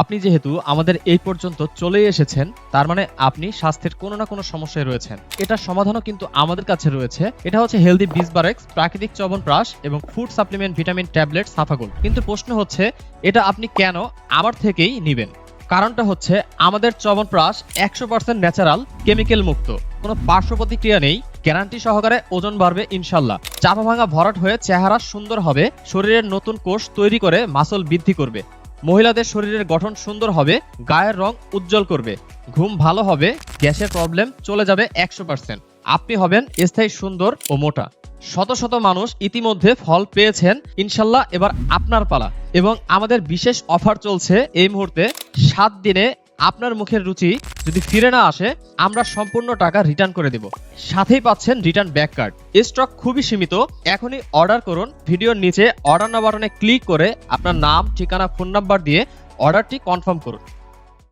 আপনি যেহেতু আমাদের এই পর্যন্ত চলে এসেছেন, তার মানে আপনি স্বাস্থ্যের কোনো না কোনো সমস্যায় রয়েছেন। এটার সমাধানও কিন্তু আমাদের কাছে রয়েছে। এটা হচ্ছে হেলদি বিসবারেক্স প্রাকৃতিক চবনপ্রাশ এবং ফুড সাপ্লিমেন্ট ভিটামিন ট্যাবলেট সাফাগোল কিন্তু প্রশ্ন হচ্ছে, এটা আপনি কেন আমার থেকেই নেবেন? কারণটা হচ্ছে, আমাদের চবনপ্রাশ একশো পার্সেন্ট ন্যাচারাল, কেমিক্যাল মুক্ত। কোনো পার্শ্ব প্রতিক্রিয়া নেই, গ্যারান্টি সহকারে ওজন বাড়বে ইনশাল্লাহ। চাপা ভাঙা ভরাট হয়ে চেহারা সুন্দর হবে, শরীরের নতুন কোষ তৈরি করে মাসল বৃদ্ধি করবে। মহিলাদের শরীরের গঠন সুন্দর হবে, গায়ের রং উজ্জ্বল করবে, ঘুম ভালো হবে, গ্যাসের প্রবলেম চলে যাবে একশো পার্সেন্ট আপনি হবেন স্থায়ী, সুন্দর ও মোটা। শত শত মানুষ ইতিমধ্যে ফল পেয়েছেন, ইনশাল্লাহ এবার আপনার পালা। এবং আমাদের বিশেষ অফার চলছে এই মুহূর্তে সাত দিনে আপনার মুখের রুচি যদি ফিরে না আসে, আমরা সম্পূর্ণ টাকা রিটার্ন করে দেব। সাথেই পাচ্ছেন রিটার্ন ব্যাক কার্ড স্টক খুবই সীমিত। এখনই অর্ডার করুন। ভিডিওর নিচে অর্ডার না বাটনে ক্লিক করে আপনার নাম, ঠিকানা ফোন নাম্বার দিয়ে অর্ডারটি কনফার্ম করুন।